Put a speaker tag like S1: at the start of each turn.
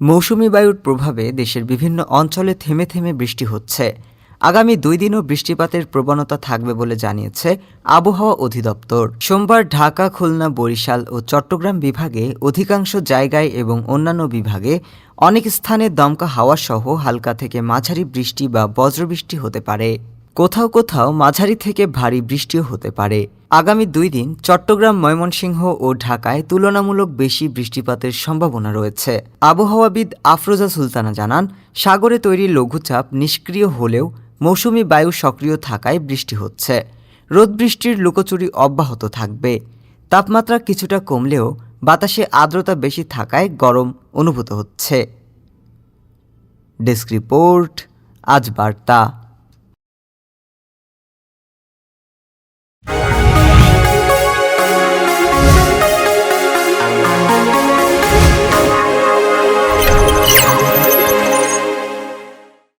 S1: মৌসুমি বায়ুর প্রভাবে দেশের বিভিন্ন অঞ্চলে থেমে থেমে বৃষ্টি হচ্ছে। আগামী দুই দিনও বৃষ্টিপাতের প্রবণতা থাকবে বলে জানিয়েছে আবহাওয়া অধিদপ্তর। সোমবার ঢাকা, খুলনা, বরিশাল ও চট্টগ্রাম বিভাগে অধিকাংশ জায়গায় এবং অন্যান্য বিভাগে অনেক স্থানে দমকা হাওয়া সহ হালকা থেকে মাঝারি বৃষ্টি বা বজ্রবৃষ্টি হতে পারে। কোথাও কোথাও মাঝারি থেকে ভারী বৃষ্টিও হতে পারে। আগামী দুই দিন চট্টগ্রাম, ময়মনসিংহ ও ঢাকায় তুলনামূলক বেশি বৃষ্টিপাতের সম্ভাবনা রয়েছে। আবহাওয়াবিদ আফরোজা সুলতানা জানান, সাগরে তৈরি লঘুচাপ নিষ্ক্রিয় হলেও মৌসুমি বায়ু সক্রিয় থাকায় বৃষ্টি হচ্ছে। রোদ বৃষ্টির লুকোচুরি অব্যাহত থাকবে। তাপমাত্রা কিছুটা কমলেও বাতাসে আর্দ্রতা বেশি থাকায় গরম অনুভূত হচ্ছে। ডেস্ক রিপোর্ট, আজ বার্তা।